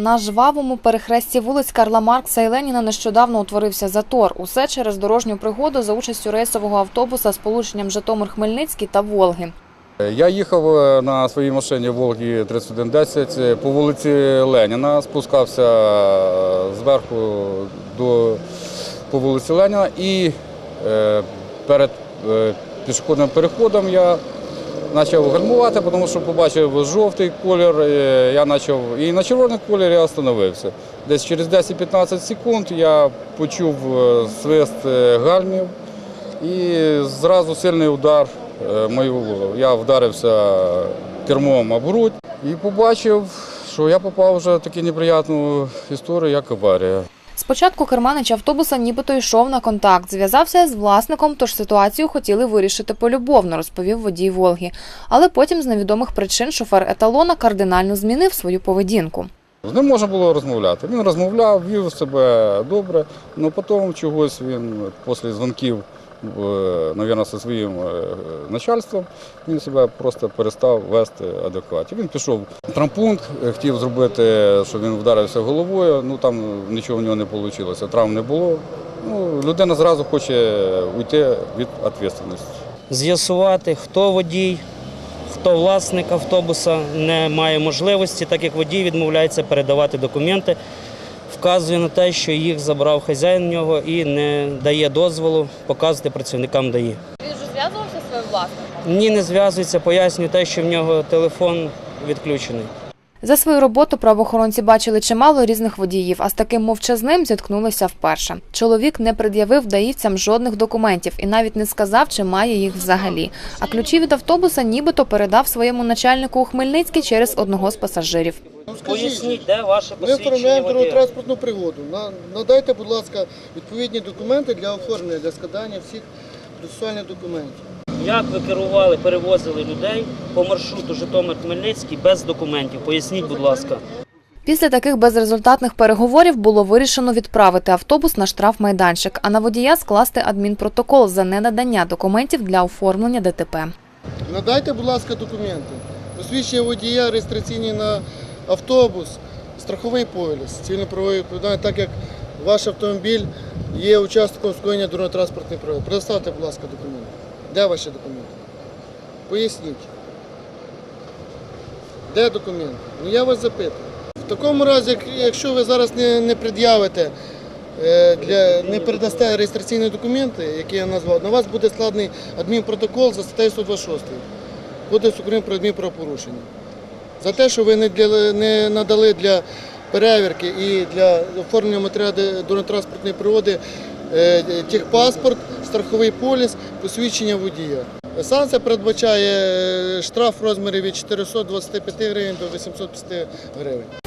На жвавому перехресті вулиць Карла Маркса і Леніна нещодавно утворився затор. Усе через дорожню пригоду за участю рейсового автобуса з полученням Житомир-Хмельницький та Волги. Я їхав е, на своїй машині Волгі 3110 по вулиці Леніна, спускався е, зверху до, по вулиці Леніна і е, перед е, пішохідним переходом я почав гальмувати, тому що побачив жовтий колір, е, я почав і на червоний колір я остановився. Десь через 10-15 секунд я почув е, свист е, гальмів і зразу сильний удар. Я вдарився кермом об грудь і побачив, що я попав вже в таку неприємну історію, як аварія. Спочатку керманич автобуса нібито йшов на контакт, зв'язався з власником, тож ситуацію хотіли вирішити полюбовно, розповів водій Волги. Але потім з невідомих причин шофер еталона кардинально змінив свою поведінку. З ним можна було розмовляти. Він розмовляв, вів себе добре, але потім чогось він після дзвонків, мабуть, зі своїм е, начальством, він себе просто перестав вести адекватно. Він пішов в травмпункт, е, хотів зробити, щоб він вдарився головою, ну там нічого в нього не вийшло, травм не було. Ну, людина зразу хоче уйти від відповідальності. з'ясувати, хто водій, хто власник автобуса не має можливості, так як водій відмовляється передавати документи, вказує на те, що їх забрав хазяїн нього і не дає дозволу показувати працівникам ДАІ. Він вже зв'язувався зі своїм власником? Ні, не зв'язується, пояснює те, що в нього телефон відключений. За свою роботу правоохоронці бачили чимало різних водіїв, а з таким мовчазним зіткнулися вперше. Чоловік не пред'явив даївцям жодних документів і навіть не сказав, чи має їх взагалі. А ключі від автобуса нібито передав своєму начальнику у Хмельницький через одного з пасажирів. Ну, Поясніть, де ваше ми посвідчення оформляємо водія? дороготранспортну пригоду. На- Надайте, будь ласка, відповідні документи для оформлення, для складання всіх процесуальних документів. Як ви керували, перевозили людей по маршруту Житомир-Хмельницький без документів? Поясніть, будь ласка. Після таких безрезультатних переговорів було вирішено відправити автобус на штрафмайданчик, а на водія скласти адмінпротокол за ненадання документів для оформлення ДТП. Надайте, будь ласка, документи. Посвідчення водія, реєстраційні на автобус, страховий поліс, цивільно-правової відповідальності, так як ваш автомобіль є учасником скоєння дороготранспортної пригоди. Предоставте, будь ласка, документи. Де ваші документи? Поясніть. Де документи? Ну я вас запитую. В такому разі, якщо ви зараз не, не пред'явите, е, для, не передасте реєстраційні документи, які я назвав, на вас буде складений адмінпротокол за статтею 126 Кодексу України про адмінправопорушення. За те, що ви не, для, не надали для перевірки і для оформлення матеріалу дорожньо-транспортної пригоди е, техпаспорт, страховий поліс, посвідчення водія. Санкція передбачає е, штраф в розмірі від 425 гривень до 850 гривень.